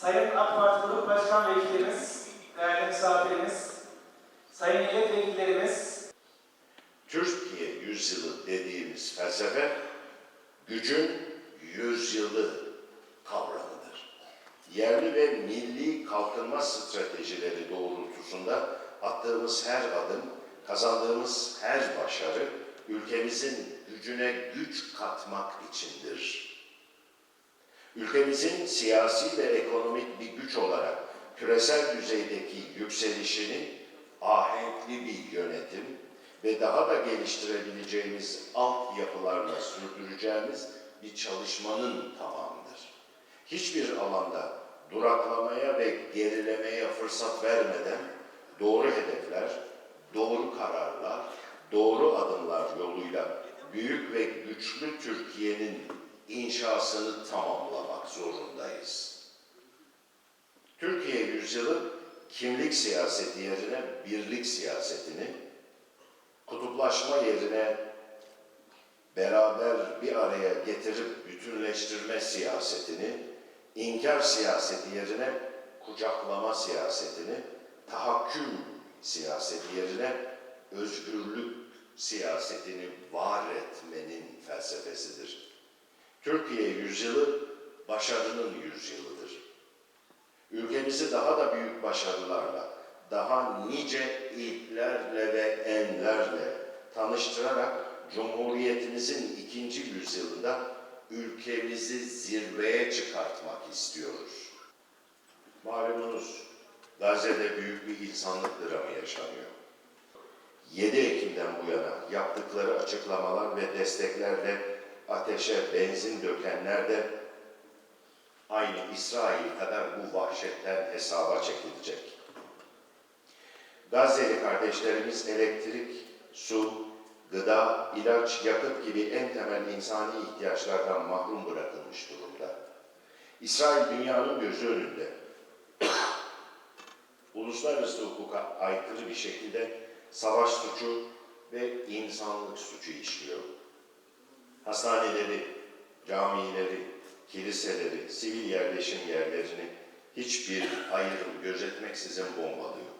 Sayın AK Parti Grup Başkan Vekilimiz, değerli misafirimiz, sayın milletvekillerimiz, Türkiye yüzyılı dediğimiz felsefe, gücün yüzyılı kavramıdır. Yerli ve milli kalkınma stratejileri doğrultusunda attığımız her adım, kazandığımız her başarı, ülkemizin gücüne güç katmak içindir. Ülkemizin siyasi ve ekonomik bir güç olarak küresel düzeydeki yükselişini ahenkli bir yönetim ve daha da geliştirebileceğimiz altyapılarla sürdüreceğimiz bir çalışmanın tamamıdır. Hiçbir alanda duraklamaya ve gerilemeye fırsat vermeden doğru hedefler, doğru kararlar, doğru adımlar yoluyla büyük ve güçlü Türkiye'nin inşasını tamamlamak zorundayız. Türkiye yüzyılı kimlik siyaseti yerine birlik siyasetini, kutuplaşma yerine beraber bir araya getirip bütünleştirme siyasetini, inkar siyaseti yerine kucaklama siyasetini, tahakküm siyaseti yerine özgürlük siyasetini var etmenin felsefesidir. Türkiye yüzyılı başarının yüzyılıdır. Ülkemizi daha da büyük başarılarla, daha nice ilklerle ve enlerle tanıştırarak Cumhuriyetimizin ikinci yüzyılında ülkemizi zirveye çıkartmak istiyoruz. Malumunuz Gazze'de büyük bir insanlık dramı yaşanıyor. 7 Ekim'den bu yana yaptıkları açıklamalar ve desteklerle ateşe benzin dökenler de aynı İsrail kadar bu vahşetten hesaba çekilecek. Gazze'li kardeşlerimiz elektrik, su, gıda, ilaç, yakıt gibi en temel insani ihtiyaçlardan mahrum bırakılmış durumda. İsrail dünyanın gözü önünde uluslararası hukuka aykırı bir şekilde savaş suçu ve insanlık suçu işliyor. Hastaneleri, camileri, kiliseleri, sivil yerleşim yerlerini hiçbir ayrım gözetmeksizin bombalıyor.